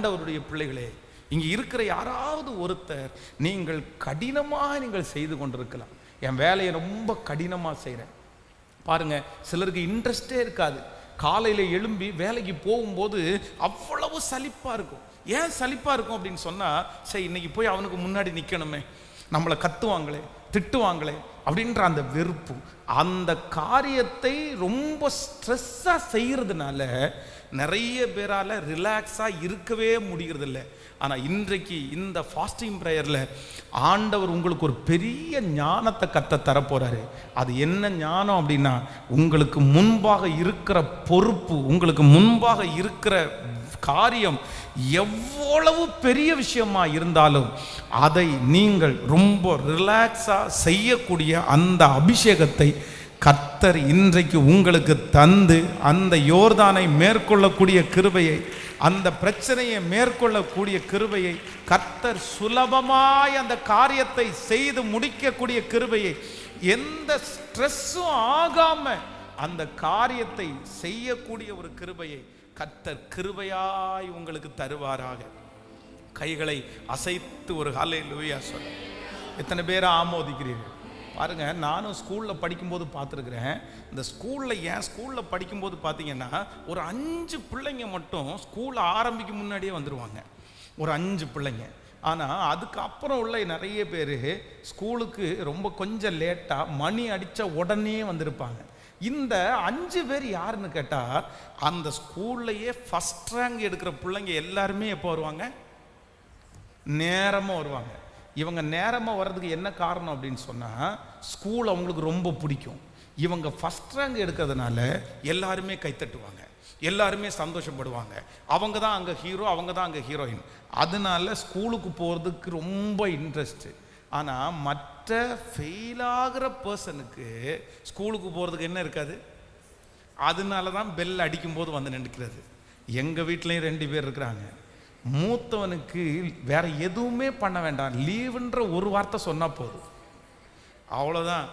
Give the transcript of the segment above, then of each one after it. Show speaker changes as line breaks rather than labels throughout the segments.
ஆண்டவருடைய பிள்ளைகளே இங்க இருக்கிற யாராவது ஒருத்தர் நீங்கள் கடினமாக நீங்கள் செய்து கொண்டிருக்கலாம். என் வேலையை ரொம்ப கடினமாக செய்கிறேன் பாருங்க சிலருக்கு இன்ட்ரெஸ்டே இருக்காது. காலையில எழும்பி வேலைக்கு போகும்போது அவ்வளவு சலிப்பா இருக்கும். ஏன் சலிப்பா இருக்கும் அப்படின்னு சொன்னா சரி இன்னைக்கு போய் அவனுக்கு முன்னாடி நிக்கணுமே. நம்மளை கத்துவாங்களே திட்டுவாங்களே அப்படின்ற அந்த வெறுப்பு. அந்த காரியத்தை ரொம்ப ஸ்ட்ரெஸ்ஸாக செய்யறதுனால நிறைய பேரால் ரிலாக்ஸாக இருக்கவே முடிகிறதில்ல. ஆனால் இன்றைக்கு இந்த ஃபாஸ்டிங் ப்ரேயரில் ஆண்டவர் உங்களுக்கு ஒரு பெரிய ஞானத்தை கத்த தரப்போகிறாரு அது என்ன ஞானம் அப்படின்னா உங்களுக்கு முன்பாக இருக்கிற பொறுப்பு உங்களுக்கு முன்பாக இருக்கிற காரியம் எவ்வளவு பெரிய விஷயமா இருந்தாலும் அதை நீங்கள் ரொம்ப ரிலாக்ஸாக செய்யக்கூடிய அந்த அபிஷேகத்தை கத்தர் இன்றைக்கு உங்களுக்கு தந்து அந்த யோர்தானை மேற்கொள்ளக்கூடிய கிருபையை அந்த பிரச்சனையை மேற்கொள்ளக்கூடிய கிருபையை கர்த்தர் சுலபமாய் அந்த காரியத்தை செய்து முடிக்கக்கூடிய கிருபையை எந்த ஸ்ட்ரெஸ்ஸும் ஆகாம அந்த காரியத்தை செய்யக்கூடிய ஒரு கிருபையை கர்த்தர் கிருபையாய் உங்களுக்கு தருவாராக. கைகளை அசைத்து ஒரு ஹலை லூயா சொல்ல எத்தனை பேரை ஆமோதிக்கிறீர்கள்? பாருங்க நானும் ஸ்கூலில் படிக்கும்போது பார்த்துருக்குறேன். இந்த ஸ்கூலில் ஏன் ஸ்கூலில் படிக்கும்போது பார்த்தீங்கன்னா ஒரு அஞ்சு பிள்ளைங்க மட்டும் ஸ்கூல் ஆரம்பிக்கும் முன்னாடியே வந்துடுவாங்க ஒரு அஞ்சு பிள்ளைங்க. ஆனால் அதுக்கப்புறம் உள்ள நிறைய பேர் ஸ்கூலுக்கு ரொம்ப கொஞ்சம் லேட்டாக மணி அடித்த உடனே வந்திருப்பாங்க. இந்த அஞ்சு பேர் யாருன்னு கேட்டால் அந்த ஸ்கூல்லையே ஃபஸ்ட் ரேங்க் எடுக்கிற பிள்ளைங்க எல்லாருமே எப்போ வருவாங்க? நேரமாக வருவாங்க. இவங்க நேரமாக வர்றதுக்கு என்ன காரணம் அப்படின்னு சொன்னால் ஸ்கூல் அவங்களுக்கு ரொம்ப பிடிக்கும். இவங்க ஃபஸ்ட் ரேங்க் எடுக்கிறதுனால எல்லாருமே கைத்தட்டுவாங்க. எல்லாருமே சந்தோஷப்படுவாங்க. அவங்க தான் அங்கே ஹீரோ அவங்க தான் அங்கே ஹீரோயின் அதனால ஸ்கூலுக்கு போகிறதுக்கு ரொம்ப இன்ட்ரெஸ்ட்டு ஆனால் மற்ற ஃபெயில் ஆகிற பர்சனுக்கு ஸ்கூலுக்கு போகிறதுக்கு என்ன இருக்காது? அதனால தான் பெல் அடிக்கும்போது வந்து நின்றுக்கிறது எங்கள் வீட்லேயும் ரெண்டு பேர் இருக்கிறாங்க. மூத்தவனுக்கு வேற எதுவுமே பண்ண வேண்டாம். லீவுன்ற ஒரு வார்த்தை சொன்னால் போதும். அவ்வளோதான்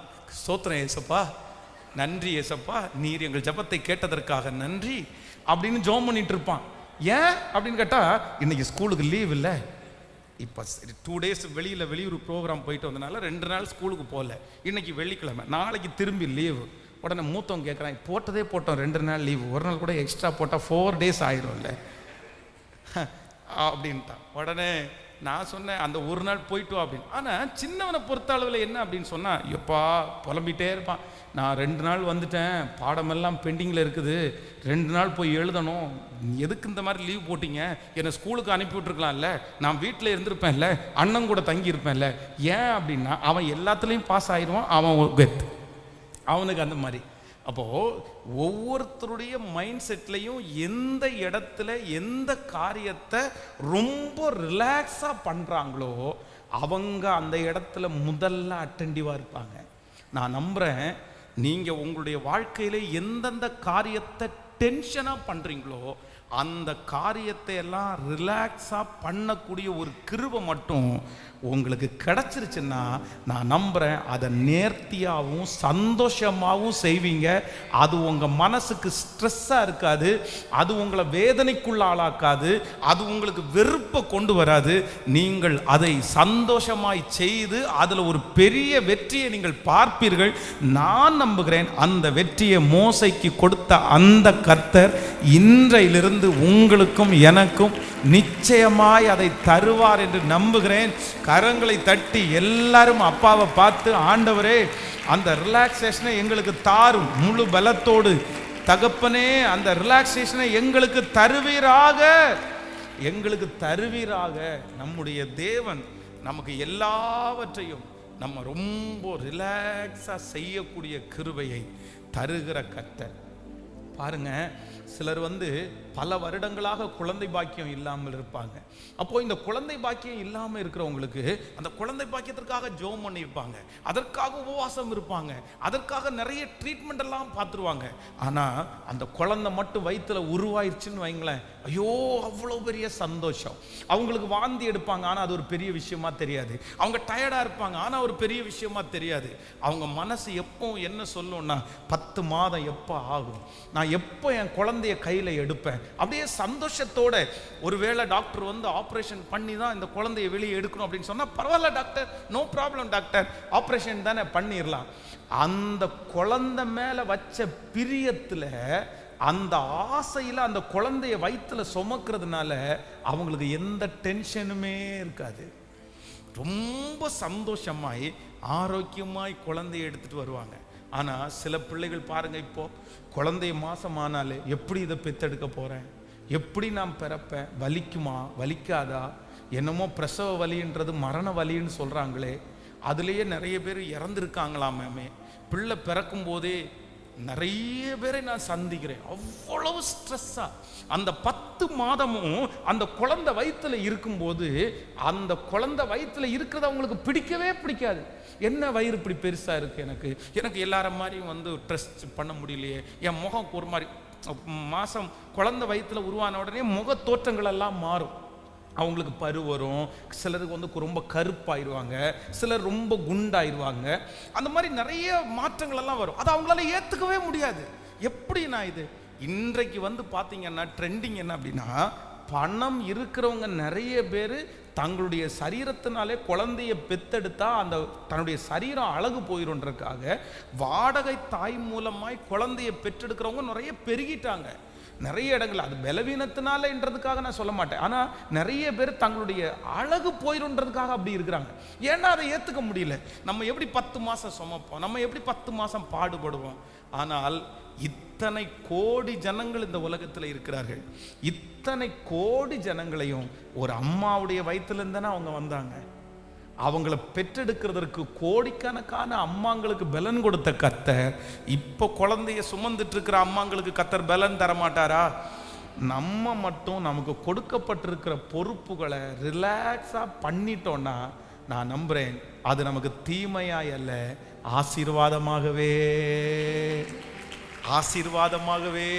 சோத்திரம் ஏசப்பா. நன்றி ஏசப்பா. நீர் எங்கள் ஜெபத்தை கேட்டதற்காக நன்றி அப்படின்னு ஜோம் பண்ணிட்டு இருப்பான். ஏன் அப்படின்னு கேட்டால் இன்னைக்கு ஸ்கூலுக்கு லீவ் இல்லை. இப்போ சரி டூ டேஸ் வெளியில் வெளியூர் ப்ரோக்ராம் போயிட்டு வந்தனால ரெண்டு நாள் ஸ்கூலுக்கு போகல. இன்னைக்கு வெள்ளிக்கிழமை நாளைக்கு திரும்பி லீவு. உடனே மூத்தவங்க கேட்குறான் போட்டதே போட்டோம் ரெண்டு நாள் லீவு. ஒரு நாள் கூட எக்ஸ்ட்ரா போட்டால் ஃபோர் டேஸ் ஆயிரும்ல. அப்படின்ட்டான் உடனே நான் சொன்னேன் அந்த ஒரு நாள் போயிட்டு வா அப்படின்னு. ஆனால் சின்னவனை பொறுத்த அளவில் என்ன அப்படின்னு சொன்னால் எப்பா புலம்பிட்டே இருப்பான். நான் ரெண்டு நாள் வந்துட்டேன் பாடமெல்லாம் பெண்டிங்கில் இருக்குது. ரெண்டு நாள் போய் எழுதணும். எதுக்கு இந்த மாதிரி லீவ் போட்டீங்க? என்னை ஸ்கூலுக்கு அனுப்பி விட்ருக்கலாம்ல நான் வீட்டில் இருந்திருப்பேன்ல அண்ணன் கூட தங்கியிருப்பேன்ல. ஏன் அப்படின்னா அவன் எல்லாத்துலேயும் பாஸ் ஆயிடுவான் அவன் கெத் அவனுக்கு அந்த மாதிரி. அப்போது ஒவ்வொருத்தருடைய மைண்ட் செட்லையும் எந்த இடத்துல எந்த காரியத்தை ரொம்ப ரிலாக்ஸாக பண்ணுறாங்களோ அவங்க அந்த இடத்துல முதல்ல அட்டென்டிவாக இருப்பாங்க. நான் நம்புகிறேன் நீங்கள் உங்களுடைய வாழ்க்கையில் எந்தெந்த காரியத்தை டென்ஷனாக பண்ணுறீங்களோ அந்த காரியத்தை எல்லாம் ரிலாக்ஸாக பண்ணக்கூடிய ஒரு கிருவை மட்டும் உங்களுக்கு கிடச்சிருச்சுன்னா நான் நம்புகிறேன் அதை நேர்த்தியாகவும் சந்தோஷமாகவும் செய்வீங்க. அது உங்கள் மனசுக்கு ஸ்ட்ரெஸ்ஸாக இருக்காது. அது உங்களை வேதனைக்குள்ள ஆளாக்காது. அது உங்களுக்கு வெறுப்பை கொண்டு வராது. நீங்கள் அதை சந்தோஷமாய் செய்து அதில் ஒரு பெரிய வெற்றியை நீங்கள் பார்ப்பீர்கள். நான் நம்புகிறேன் அந்த வெற்றியை மோசைக்கு கொடுத்த அந்த கர்த்தர் இன்றையிலிருந்து உங்களுக்கும் எனக்கும் நிச்சயமாய் அதை தருவார் என்று நம்புகிறேன். கரங்களை தட்டி எல்லாரும் அப்பாவை பார்த்து ஆண்டவரே அந்த ரிலாக்ஸேஷனை எங்களுக்கு தாரும். முழு பலத்தோடு தகப்பனே அந்த ரிலாக்ஸேஷனை எங்களுக்கு தருவீராக. எங்களுக்கு தருவீராக. நம்முடைய தேவன் நமக்கு எல்லாவற்றையும் நம்ம ரொம்ப ரிலாக்ஸாக செய்யக்கூடிய கிருபையை தருகிற கத்தை பாருங்க சிலர் வந்து பல வருடங்களாக குழந்தை பாக்கியம் இல்லாமல் இருப்பாங்க. அப்போ இந்த குழந்தை பாக்கியம் இல்லாமல் இருக்கிறவங்களுக்கு அந்த குழந்தை பாக்கியத்திற்காக ஜோம் பண்ணியிருப்பாங்க. அதற்காக உபவாசம் இருப்பாங்க. அதற்காக நிறைய ட்ரீட்மெண்ட் எல்லாம் பார்த்துருவாங்க. ஆனால் அந்த குழந்தை மட்டும் வயிற்றுல உருவாயிருச்சுன்னு வைங்களேன் ஐயோ அவ்வளோ பெரிய சந்தோஷம். அவங்களுக்கு வாந்தி எடுப்பாங்க ஆனால் அது ஒரு பெரிய விஷயமா தெரியாது. அவங்க டயர்டாக இருப்பாங்க ஆனால் ஒரு பெரிய விஷயமா தெரியாது. அவங்க மனசு எப்போ என்ன சொல்லும்னா பத்து மாதம் எப்போ ஆகும்? நான் எப்போ என் குழந்தைய கையில் எடுப்பேன்? அப்படியே சந்தோஷத்தோட ஒருவேளை டாக்டர் வந்து ஆப்ரேஷன் பண்ணி தான் இந்த குழந்தைய வெளியே எடுக்கணும் அப்படின்னு சொன்னா பரவாயில்ல doctor no problem doctor. Operation தானே பண்ணிடலாம் அந்த குழந்தை மேல வச்ச பிரியத்துல அந்த ஆசையில அந்த குழந்தைய வயித்துல சுமக்கிறதுனால அவங்களுக்கு எந்த டென்ஷனுமே இருக்காது. ரொம்ப சந்தோஷமாய் ஆரோக்கியமாய் குழந்தைய எடுத்துட்டு வருவாங்க. ஆனால் சில பிள்ளைகள் பாருங்கள் இப்போ குழந்தைய மாதம் ஆனாலே எப்படி இதை பெத்தெடுக்க போகிறேன் எப்படி நான் பிறப்பேன்? வலிக்குமா? வலிக்காதா? என்னமோ பிரசவ வலின்றது மரண வலின்னு சொல்கிறாங்களே அதுலேயே நிறைய பேர் இறந்துருக்காங்களாமே. பிள்ளை பிறக்கும் போதே நிறைய பேரை நான் சந்திக்கிறேன். அவ்வளவு ஸ்ட்ரெஸ்ஸாக அந்த பத்து மாதமும் அந்த குழந்தை வயிற்றில் இருக்கும்போது அந்த குழந்தை வயிற்றில் இருக்கிறத அவங்களுக்கு பிடிக்கவே பிடிக்காது. என்ன வயிறு இப்படி பெருசாக இருக்குது எனக்கு? எனக்கு எல்லார மாதிரியும் வந்து ட்ரெஸ்ட் பண்ண முடியலையே. என் முகம் ஒரு மாதிரி மாதம் குழந்தை வயிற்றில் உருவான உடனே முக தோற்றங்கள் எல்லாம் மாறும். அவங்களுக்கு பரு வரும். சிலருக்கு வந்து ரொம்ப கருப்பாயிருவாங்க. சிலர் ரொம்ப குண்டாயிருவாங்க. அந்த மாதிரி நிறைய மாற்றங்கள் எல்லாம் வரும். அது அவங்களால ஏற்றுக்கவே முடியாது. எப்படி நான் இது? இன்றைக்கு வந்து பார்த்தீங்கன்னா ட்ரெண்டிங் என்ன அப்படின்னா பணம் இருக்கிறவங்க நிறைய பேர் தங்களுடைய சரீரத்தினாலே குழந்தைய பெத்தெடுத்தா அந்த தன்னுடைய சரீரம் அழகு போயிடும்ன்றதுக்காக வாடகை தாய் மூலமாய் குழந்தைய பெற்றெடுக்கிறவங்க நிறைய பெருகிட்டாங்க. நிறைய இடங்கள் அது பலவீனத்தினாலன்றதுக்காக நான் சொல்ல மாட்டேன். ஆனால் நிறைய பேர் தங்களுடைய அழகு போயிருன்றதுக்காக அப்படி இருக்கிறாங்க. ஏன்னா அதை ஏற்றுக்க முடியல. நம்ம எப்படி பத்து மாதம் சுமப்போம்? நம்ம எப்படி பத்து மாதம் பாடுபடுவோம்? ஆனால் இத்தனை கோடி ஜனங்கள் இந்த உலகத்தில் இருக்கிறார்கள். இத்தனை கோடி ஜனங்களையும் ஒரு அம்மாவுடைய வயிற்றுல அவங்க வந்தாங்க. அவங்கள பெற்றெடுக்கிறதற்கு கோடிக்கணக்கான அம்மாங்களுக்கு பலன் கொடுத்த கத்தர் இப்போ குழந்தைய சுமந்துட்டு இருக்கிற அம்மாங்களுக்கு கத்தர் பலன் தர மாட்டாரா நம்ம மட்டும் நமக்கு கொடுக்கப்பட்டிருக்கிற பொறுப்புகளை ரிலாக்ஸாக பண்ணிட்டோம்னா நான் நம்புகிறேன் அது நமக்கு தீமையாய் அல்ல ஆசீர்வாதமாகவே. ஆசீர்வாதமாகவே.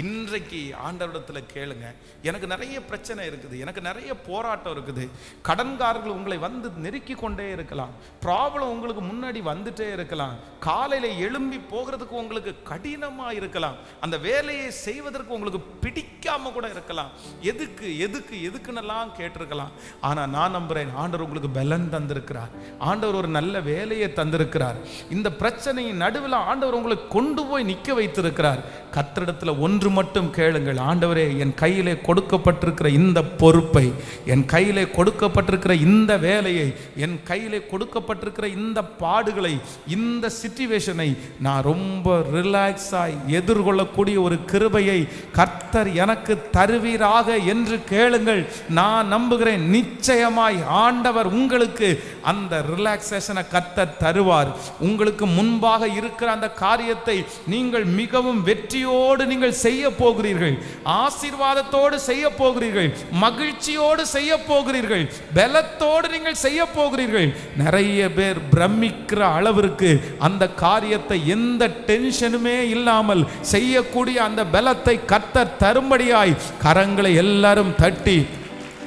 இன்றைக்கு ஆண்டவரிடத்தில் கேளுங்க. எனக்கு நிறைய பிரச்சனை இருக்குது. எனக்கு நிறைய போராட்டம் இருக்குது. கடன்காரர்கள் உங்களை வந்து நெருக்கி கொண்டே இருக்கலாம். ப்ராப்ளம் உங்களுக்கு முன்னாடி வந்துட்டே இருக்கலாம். காலையில் எழும்பி போகிறதுக்கு உங்களுக்கு கடினமாக இருக்கலாம். அந்த வேலையை செய்வதற்கு உங்களுக்கு பிடிக்காம கூட இருக்கலாம். எதுக்கு எதுக்கு எதுக்குன்னெல்லாம் கேட்டிருக்கலாம். ஆனால் நான் நம்புறேன் ஆண்டவர் உங்களுக்கு பலன் தந்திருக்கிறார். ஆண்டவர் ஒரு நல்ல வேலையை தந்திருக்கிறார். இந்த பிரச்சனையின் நடுவில் ஆண்டவர் உங்களை கொண்டு போய் நிற்க வைத்திருக்கிறார். கத்திடத்தில் ஒன்று மட்டும் கேளுங்கள். ஆண்டவரே என் கையிலே கொடுக்கப்பட்டிருக்கிற இந்த பொறுப்பை என் கையிலே கொடுக்கப்பட்டிருக்கிற இந்த வேலையை என் கையிலே கொடுக்கப்பட்டிருக்கிற இந்த பாடுகளை இந்த சிச்சுவேஷனை நான் ரொம்ப ரிலாக்ஸாய் எதிர்கொள்ளக்கூடிய ஒரு கிருபையை கர்த்தர் எனக்கு தருவீராக என்று கேளுங்கள். நான் நம்புகிறேன் நிச்சயமாய் ஆண்டவர் உங்களுக்கு அந்த ரிலாக்ஸேஷனை கர்த்தர் தருவார். உங்களுக்கு முன்பாக இருக்கிற அந்த காரியத்தை நீங்கள் மிகவும் வெற்றியோடு நீங்கள் செய்ய போகிறீர்கள் ஆசீர்வாதத்தோடு செய்ய போகிறீர்கள் மகிழ்ச்சியோடு செய்ய போகிறீர்கள் பலத்தோடு நீங்கள் செய்ய போகிறீர்கள் நிறைய பேர் பிரமிக்கிற அளவிற்கு அந்த காரியத்தை எந்த டென்ஷனுமே இல்லாமல் செய்யக்கூடிய அந்த பலத்தை கத்த தரும்படியாய் கரங்களை எல்லாரும் தட்டி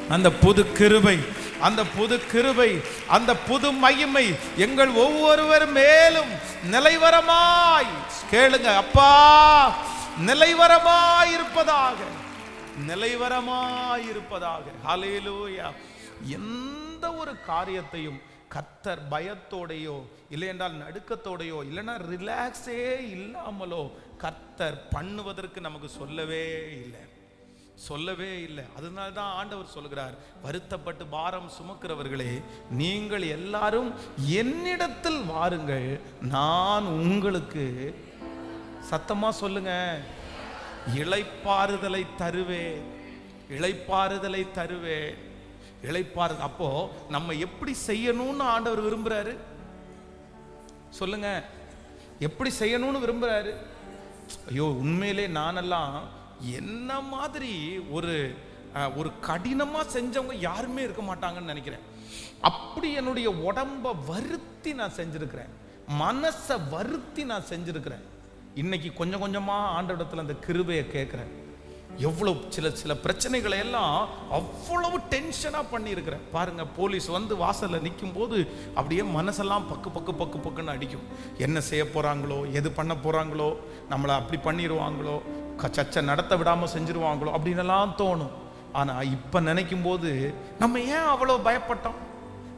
அந்த புது கிருபை அந்த புது கிருபை அந்த புது மகிமை எங்கள் ஒவ்வொருவர் மேலும் நிலைவரமாய். கேளுங்க அப்பா நிலைவரமாயிருப்பதாக இருப்பதாக ஹலேலூயா இருப்பதாக எந்த ஒரு காரியத்தையும் கத்தர் பயத்தோடையோ இல்லை என்றால் நடுக்கத்தோடையோ இல்லைன்னா ரிலாக்ஸே இல்லாமலோ கத்தர் பண்ணுவதற்கு நமக்கு சொல்லவே இல்லை. சொல்லவே இல்லை. அதனால தான் ஆண்டவர் சொல்கிறார் வருத்தப்பட்டு பாரம் சுமக்கிறவர்களே நீங்கள் எல்லாரும் என்னிடத்தில் வாருங்கள் நான் உங்களுக்கு சத்தமாக சொல்லுங்க. இழைப்பாறுதலை தருவேன் இழைப்பாறுதலை தருவேன் இழைப்பாறு அப்போ நம்ம எப்படி செய்யணும்னு ஆண்டவர் விரும்புறாரு? சொல்லுங்க. எப்படி செய்யணும்னு விரும்புறாரு? ஐயோ உண்மையிலே நானெல்லாம் என்ன மாதிரி ஒரு ஒரு கடினமாக செஞ்சவங்க யாருமே இருக்க மாட்டாங்கன்னு நினைக்கிறேன். அப்படி என்னுடைய உடம்ப வருத்தி நான் செஞ்சுருக்கிறேன். மனசை வருத்தி நான் செஞ்சுருக்கிறேன். இன்னைக்கு கொஞ்சம் கொஞ்சமாக ஆண்டவிடத்தில் அந்த கிருபையை கேட்குறேன். எவ்வளோ சில சில பிரச்சனைகளை எல்லாம் அவ்வளவு டென்ஷனாக பண்ணியிருக்கிறேன். பாருங்கள் போலீஸ் வந்து வாசலில் நிற்கும் போது அப்படியே மனசெல்லாம் பக்கு பக்கு பக்கு பக்குன்னு அடிக்கும். என்ன செய்ய போகிறாங்களோ எது பண்ண போகிறாங்களோ நம்மளை அப்படி பண்ணிடுவாங்களோ க- நடத்த விடாமல் செஞ்சுருவாங்களோ அப்படின்லாம் தோணும். ஆனால் இப்போ நினைக்கும் போது நம்ம ஏன் அவ்வளோ பயப்பட்டோம்?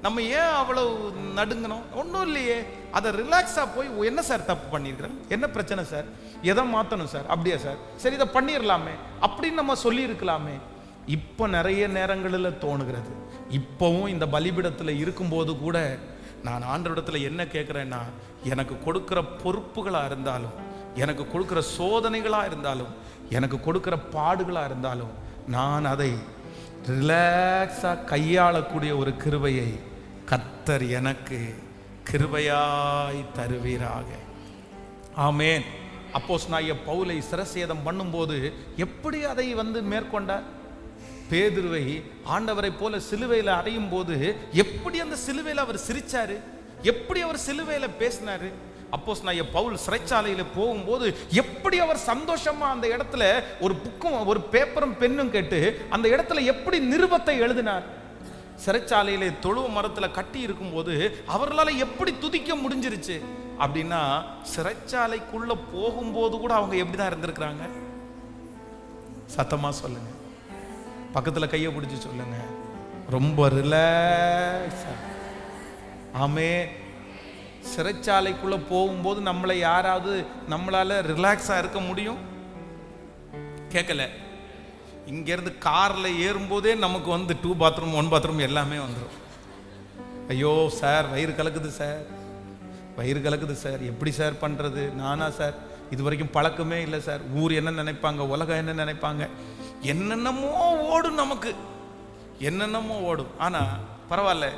நம்ம ஏன் அவ்வளோ நடுங்கணும் ஒன்றும் இல்லையே. அதை ரிலாக்ஸாக போய் என்ன சார் தப்பு பண்ணியிருக்கிறேன் என்ன பிரச்சனை சார் எதை மாற்றணும் சார் அப்படியா சார் சரி இதை பண்ணிடலாமே அப்படின்னு நம்ம சொல்லியிருக்கலாமே. இப்போ நிறைய நேரங்களில் தோணுகிறது. இப்போவும் இந்த பலிபிடத்தில் இருக்கும்போது கூட நான் ஆண்டவரிடத்தில் என்ன கேட்குறேன்னா எனக்கு கொடுக்குற பொறுப்புகளாக இருந்தாலும் எனக்கு கொடுக்குற சோதனைகளாக இருந்தாலும் எனக்கு கொடுக்குற பாடுகளாக இருந்தாலும் நான் அதை ரிலாக்ஸாக கையாளக்கூடிய ஒரு கிருவையை கத்தர் எனக்கு கிருபையாய் தருவீராக. ஆமேன். அப்போஸ் நாய பவுலை சிரசேதம் பண்ணும்போது எப்படி அதை வந்து மேற்கொண்டார்? பேதுருவை ஆண்டவரை போல சிலுவையில் அடையும் போது எப்படி அந்த சிலுவையில் அவர் சிரிச்சாரு? எப்படி அவர் சிலுவையில் பேசினாரு? அப்போஸ் நான் பவுல் சிறைச்சாலையில் போகும்போது எப்படி அவர் சந்தோஷமா அந்த இடத்துல ஒரு புக்கும் ஒரு பேப்பரும் பெண்ணும் கேட்டு அந்த இடத்துல எப்படி நிருபத்தை எழுதினார்? சிறைச்சாலையிலே தொழுவ மரத்தில் கட்டி இருக்கும்போது அவர்களால் எப்படி துதிக்க முடிஞ்சிருச்சு? அப்படின்னா சிறைச்சாலைக்குள்ள போகும்போது கூட அவங்க எப்படி தான் இருந்திருக்கிறாங்க? சத்தமாக சொல்லுங்க. பக்கத்தில் கையை பிடிச்சி சொல்லுங்க. ரொம்ப ரிலாக்ஸாக ஆமே சிறைச்சாலைக்குள்ள போகும்போது நம்மளை யாராவது நம்மளால ரிலாக்ஸாக இருக்க முடியும்? கேட்கல. இங்கேருந்து காரில் ஏறும்போதே நமக்கு வந்து டூ பாத்ரூம் ஒன் பாத்ரூம் எல்லாமே வந்துடும் ஐயோ சார் வயிறு கலக்குது சார். வயிறு கலக்குது சார். எப்படி சார் பண்ணுறது நானா சார். இது வரைக்கும் பழக்கமே இல்லை சார். ஊர் என்ன நினைப்பாங்க? உலகம் என்ன நினைப்பாங்க? என்னென்னமோ ஓடும் நமக்கு. என்னென்னமோ ஓடும். ஆனால் பரவாயில்ல.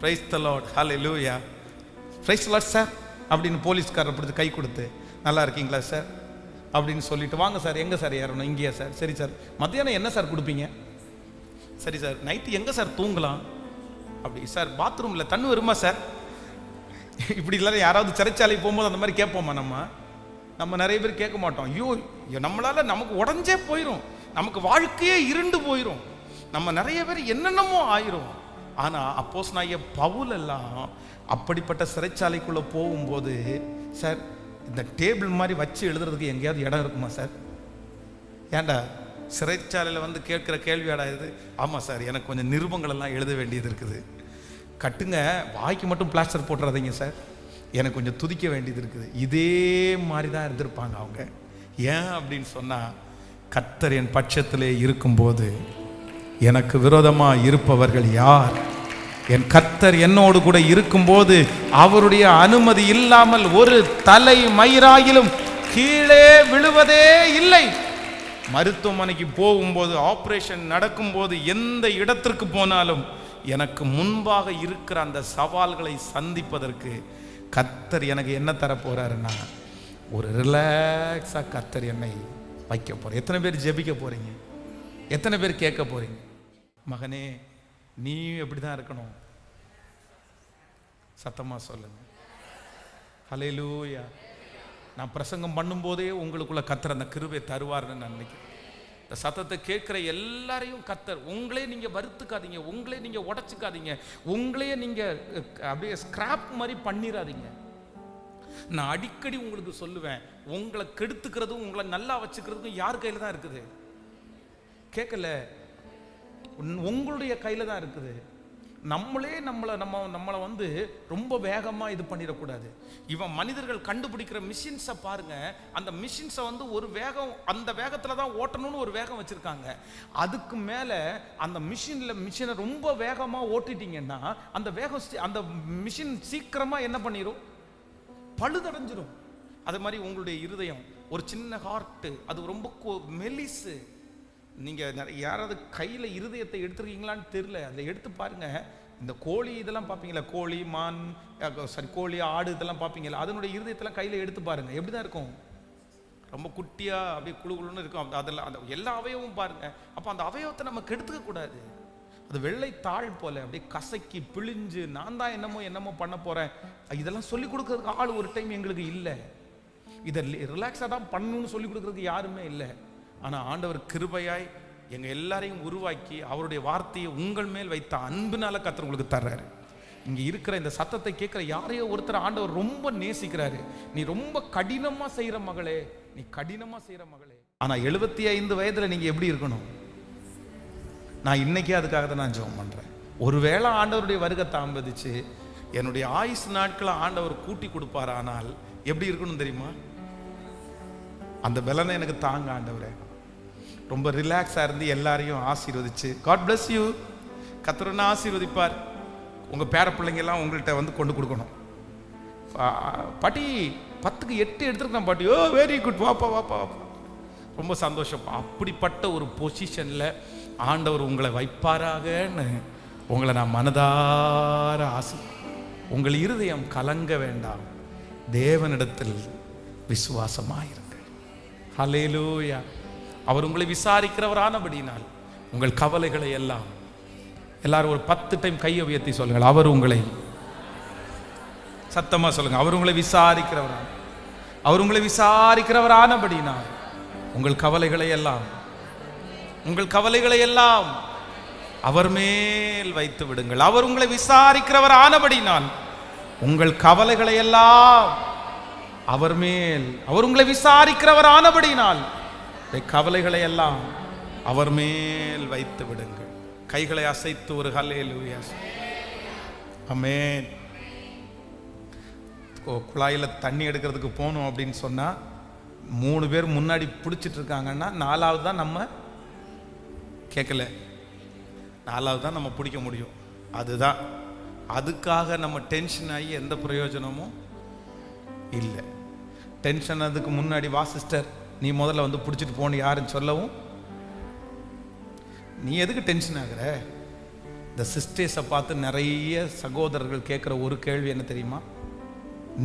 பிரைஸ் த லார்ட் லூயா பிரைஸ் லார்ட் சார். அப்படின்னு போலீஸ்காரர் பிடிச்சி கை கொடுத்து நல்லா இருக்கீங்களா சார்? அப்படின்னு சொல்லிட்டு வாங்க சார் எங்கே சார் ஏறணும்? இங்கேயா சார். சரி சார் மத்தியானம் என்ன சார் கொடுப்பீங்க? சரி சார் நைட்டு எங்கே சார் தூங்கலாம்? அப்படி சார் பாத்ரூமில் தண்ணி வருமா சார்? இப்படி இல்லை யாராவது சிறைச்சாலை போகும்போது அந்த மாதிரி கேட்போமா நம்ம? நம்ம நிறைய பேர் கேட்க மாட்டோம். ஐயோ ஐயோ, நம்மளால நமக்கு உடஞ்சே போயிடும் நமக்கு வாழ்க்கையே இருண்டு போயிடும் நம்ம நிறைய பேர் என்னென்னமோ ஆயிரும். ஆனால் அப்போஸ் நான் பவுல் எல்லாம் அப்படிப்பட்ட சிறைச்சாலைக்குள்ளே போகும்போது சார் இந்த டேபிள் மாதிரி வச்சு எழுதுறதுக்கு எங்கேயாவது இடம் இருக்குமா சார்? ஏண்டா சிறைச்சாலையில் வந்து கேட்குற கேள்வியாடா இது? ஆமாம் சார் எனக்கு கொஞ்சம் நிருபங்களெல்லாம் எழுத வேண்டியது இருக்குது. கட்டுங்க வாய்க்கு மட்டும் பிளாஸ்டர் போட்டுறாதீங்க சார். எனக்கு கொஞ்சம் துதிக்க வேண்டியது இருக்குது. இதே மாதிரி தான் இருந்திருப்பாங்க அவங்க. ஏன் அப்படின்னு சொன்னால் கத்தர் என் பட்சத்திலே இருக்கும்போது எனக்கு விரோதமாக இருப்பவர்கள் யார்? என் கத்தர் என்னோடு கூட இருக்கும்போது அவருடைய அனுமதி இல்லாமல் ஒரு தலை மயிராயிலும் கீழே விழுவதே இல்லை. மருத்துவமனைக்கு போகும்போது ஆப்ரேஷன் நடக்கும்போது எந்த இடத்திற்கு போனாலும் எனக்கு முன்பாக இருக்கிற அந்த சவால்களை சந்திப்பதற்கு கத்தர் எனக்கு என்ன தர ஒரு ரிலாக்ஸாக கத்தர் என்னை வைக்க போகிறேன் எத்தனை பேர் ஜெபிக்க போகிறீங்க எத்தனை பேர் கேட்க போகிறீங்க மகனே நீயும் எப்படி தான் இருக்கணும்? சத்தமாக சொல்லுங்க. ஹalleluya. நான் பிரசங்கம் பண்ணும்போதே உங்களுக்குள்ள கத்தர் அந்த கிருபை தருவார்னு நான் நினைக்கிறேன். இந்த சத்தத்தை கேட்குற எல்லாரையும் கத்தர் உங்களே நீங்கள் வருத்துக்காதீங்க உங்களே நீங்கள் உடச்சிக்காதீங்க உங்களையே நீங்கள் அப்படியே ஸ்கிராப் மாதிரி பண்ணிடாதீங்க நான் அடிக்கடி உங்களுக்கு சொல்லுவேன் உங்களை கெடுத்துக்கிறதும் உங்களை நல்லா வச்சுக்கிறதுக்கும் யார் கையில் தான் இருக்குது? கேட்கல. உங்களுடைய கையில் தான் இருக்குது. நம்மளே நம்மளை நம்ம நம்மளை வந்து ரொம்ப வேகமாக இது பண்ணிடக்கூடாது. இவன் மனிதர்கள் கண்டுபிடிக்கிற மிஷின்ஸை பாருங்க. அந்த மிஷின்ஸை வந்து ஒரு வேகம் அந்த வேகத்தில் தான் ஓட்டணும்னு ஒரு வேகம் வச்சுருக்காங்க. அதுக்கு மேலே அந்த மிஷினில் மிஷினை ரொம்ப வேகமாக ஓட்டிட்டீங்கன்னா அந்த வேகம் அந்த மிஷின் சீக்கிரமாக என்ன பண்ணிடும் பழுதடைஞ்சிரும். அது மாதிரி உங்களுடைய இருதயம் ஒரு சின்ன ஹார்ட்டு அது ரொம்ப கொ- மெலிசு. நீங்கள் நிறைய யாராவது கையில் இருதயத்தை எடுத்துருக்கீங்களான்னு தெரில அதை எடுத்து பாருங்கள் இந்த கோழி இதெல்லாம் பார்ப்பீங்களா கோழி மான் சாரி கோழி ஆடு இதெல்லாம் பார்ப்பீங்களா அதனுடைய இருதயத்தெல்லாம் கையில் எடுத்து பாருங்க. எப்படிதான் இருக்கும்? ரொம்ப குட்டியாக அப்படியே குழு குழுன்னு இருக்கும். அந்த- அதெல்லாம் அந்த எல்லா அவயவமும் பாருங்கள் அப்போ அந்த அவயவத்தை நம்ம கெடுத்துக்கக்கூடாது அது வெள்ளை தாழ் போல அப்படியே கசக்கி பிழிஞ்சு நான் தான் என்னமோ என்னமோ பண்ண போகிறேன் இதெல்லாம் சொல்லி கொடுக்கறதுக்கு ஆள் ஒரு டைம் எங்களுக்கு இல்லை. இதை ரிலாக்ஸாக தான் பண்ணணும்னு சொல்லி கொடுக்கறதுக்கு யாருமே இல்லை. ஆனால் ஆண்டவர் கிருபையாய் எங்கள் எல்லாரையும் உருவாக்கி அவருடைய வார்த்தையை உங்கள் மேல் வைத்த அன்புனால கத்தர் உங்களுக்கு தர்றாரு. இங்கே இருக்கிற இந்த சத்தத்தை கேட்குற யாரையோ ஒருத்தர் ஆண்டவர் ரொம்ப நேசிக்கிறாரு. நீ ரொம்ப கடினமாக செய்கிற மகளே நீ கடினமாக செய்கிற மகளே. ஆனால் எழுபத்தி ஐந்து வயதில் நீங்கள் எப்படி இருக்கணும்? நான் இன்னைக்கே அதுக்காக தான் நான் ஜெபம் பண்ணுறேன் ஒருவேளை ஆண்டவருடைய வருகை தாமதிச்சு என்னுடைய ஆயுசு நாட்களை ஆண்டவர் கூட்டி கொடுப்பாரானால் எப்படி இருக்கணும் தெரியுமா? அந்த பலனை எனக்கு தாங்க ஆண்டவரே. ரொம்ப ரிலாக்ஸாக இருந்து எல்லாரையும் ஆசீர்வதிச்சு. காட் பிளஸ் யூ கத்துறன்னு ஆசீர்வதிப்பார். உங்கள் பேர பிள்ளைங்கெல்லாம் உங்கள்கிட்ட வந்து கொண்டு கொடுக்கணும். பாட்டி பத்துக்கு எட்டு எடுத்துருக்கேன் பாட்டி. ஓ வெரி குட் வாப்பா வாப்பா வாப்பா ரொம்ப சந்தோஷம். அப்படிப்பட்ட ஒரு பொசிஷனில் ஆண்டவர் உங்களை வைப்பாராகன்னு உங்களை நான் மனதார ஆசை உங்கள் இருதயம் கலங்க வேண்டாம். தேவனிடத்தில் விசுவாசமாயிருங்கள். ஹலேலூயா அவர் உங்களை விசாரிக்கிறவரானபடினால் உங்கள் கவலைகளை எல்லாம் எல்லாரும் ஒரு பத்து டைம் கையை உயர்த்தி சொல்லுங்கள் அவர் உங்களை. சத்தமா சொல்லுங்க அவர் உங்களை விசாரிக்கிறவரான அவர் உங்களை விசாரிக்கிறவரானபடினால் உங்கள் கவலைகளை எல்லாம் உங்கள் கவலைகளை எல்லாம் அவர் மேல் வைத்து விடுங்கள். அவர் உங்களை விசாரிக்கிறவர் ஆனபடினால் உங்கள் கவலைகளை எல்லாம் அவர் மேல் அவர் உங்களை விசாரிக்கிறவர் ஆனபடினால் கவலைகளை எல்லாம் அவர் மேல் வைத்து விடுங்கள். கைகளை அசைத்து ஒரு ஹல்லேலூயா அமேன் குழாயில் தண்ணி எடுக்கிறதுக்கு போகணும் அப்படின்னு சொன்னால் மூணு பேர் முன்னாடி பிடிச்சிட்டு இருக்காங்கன்னா நாலாவது தான் நம்ம கேட்கல. நாலாவது தான் நம்ம பிடிக்க முடியும். அதுதான். அதுக்காக நம்ம டென்ஷன் ஆகி எந்த பிரயோஜனமும் இல்லை. டென்ஷன் அதுக்கு முன்னாடி வா சிஸ்டர் நீ முதல்ல வந்து பிடிச்சிட்டு போன்னு யாருன்னு சொல்லவும். நீ எதுக்கு டென்ஷன் ஆகுற? இந்த சிஸ்டர்ஸை பார்த்து நிறைய சகோதரர்கள் கேட்குற ஒரு கேள்வி என்ன தெரியுமா?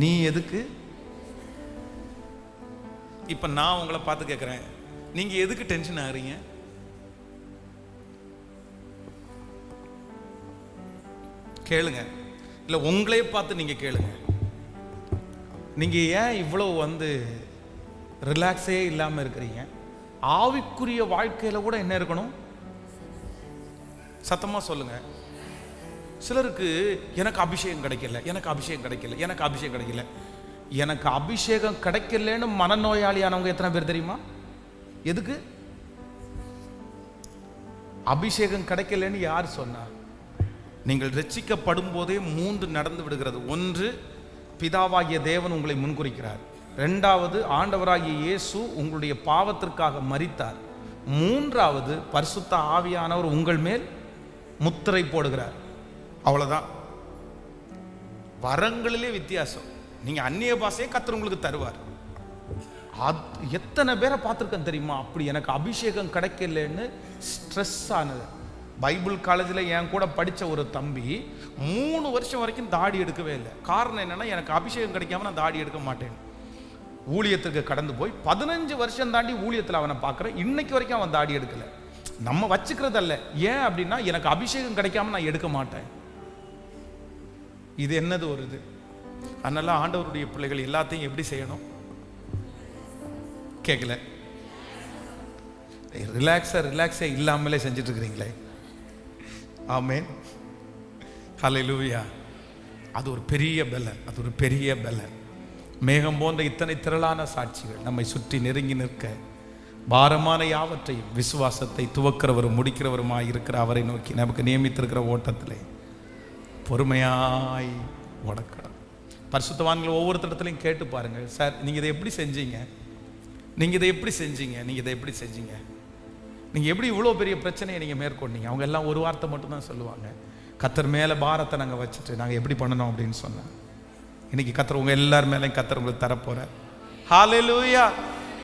நீ எதுக்கு? இப்போ நான் உங்களை பார்த்து கேட்குறேன். நீங்கள் எதுக்கு டென்ஷன் ஆகுறீங்க? கேளுங்க. இல்லை உங்களே பார்த்து நீங்கள் கேளுங்க. நீங்கள் ஏன் இவ்வளோ வந்து ரிலாக்ஸே இல்லாமல் இருக்கிறீங்க. ஆவிக்குரிய வாழ்க்கையில் கூட என்ன இருக்கணும்? சத்தமாக சொல்லுங்கள் சிலருக்கு எனக்கு அபிஷேகம் கிடைக்கல எனக்கு அபிஷேகம் கிடைக்கல எனக்கு அபிஷேகம் கிடைக்கல. எனக்கு அபிஷேகம் கிடைக்கலன்னு மனநோயாளியானவங்க எத்தனை பேர் தெரியுமா? எதுக்கு? அபிஷேகம் கிடைக்கலன்னு யார் சொன்னா? நீங்கள் ரட்சிக்கப்படும் போதே மூன்று நடந்து விடுகிறது. ஒன்று பிதாவாகிய தேவன் உங்களை முன்குறிக்கிறார். ரெண்டாவது ஆண்டவராகிய இயேசு உங்களுடைய பாவத்திற்காக மறித்தார் மூன்றாவது பரிசுத்த ஆவியானவர் உங்கள் மேல் முத்திரை போடுகிறார். அவ்வளோதான் வரங்களிலே வித்தியாசம். நீங்கள் அந்நிய பாஷையை கத்தர் உங்களுக்கு தருவார். அது எத்தனை பேரை பார்த்துருக்கேன் தெரியுமா? அப்படி எனக்கு அபிஷேகம் கிடைக்கலன்னு ஸ்ட்ரெஸ் ஆனது. பைபிள் காலேஜில் என் கூட படித்த ஒரு தம்பி மூணு வருஷம் வரைக்கும் தாடி எடுக்கவே இல்லை. காரணம் என்னென்னா எனக்கு அபிஷேகம் கிடைக்காம நான் தாடி எடுக்க மாட்டேன். ஊழியத்துக்கு கடந்து போய் பதினஞ்சு வருஷம் தாண்டி ஊழியத்தில் அவனை பார்க்குறேன். இன்னைக்கு வரைக்கும் அவன் தாடி எடுக்கலை. நம்ம வச்சுக்கிறதல்ல. ஏன் அப்படின்னா எனக்கு அபிஷேகம் கிடைக்காம நான் எடுக்க மாட்டேன். இது என்னது ஒரு இது? அதனால ஆண்டவருடைய பிள்ளைகள் எல்லாத்தையும் எப்படி செய்யணும்? கேட்கல ரிலாக்ஸா ரிலாக்ஸே இல்லாமலே செஞ்சுட்டு இருக்கிறீங்களே ஆமேன். லூவியா அது ஒரு பெரிய பலன் அது ஒரு பெரிய பலன் மேகம் போன்ற இத்தனை திரளான சாட்சிகள் நம்மை சுற்றி நெருங்கி நிற்க பாரமான யாவற்றையும் விசுவாசத்தை துவக்கிறவரும் முடிக்கிறவருமாய் இருக்கிற அவரை நோக்கி நமக்கு நியமித்திருக்கிற ஓட்டத்திலே பொறுமையாய் ஓடக்கணும் பரிசுத்தவான்கள் ஒவ்வொருத்தரத்துலையும் கேட்டு பாருங்கள். சார் நீங்கள் இதை எப்படி செஞ்சீங்க? நீங்கள் இதை எப்படி செஞ்சீங்க? நீங்கள் இதை எப்படி செஞ்சீங்க? நீங்கள் எப்படி இவ்வளோ பெரிய பிரச்சனையை நீங்கள் மேற்கொண்டீங்க? அவங்க எல்லாம் ஒரு வார்த்தை மட்டும்தான் சொல்லுவாங்க. கத்தர் மேலே பாரத்தை நாங்கள் வச்சுட்டு நாங்கள் எப்படி பண்ணணும்? அப்படின்னு சொன்னேன் இன்னைக்கு கத்துறவங்க எல்லார் மேலேயும் கத்துறவங்களுக்கு உங்களுக்கு ஹாலே லூயா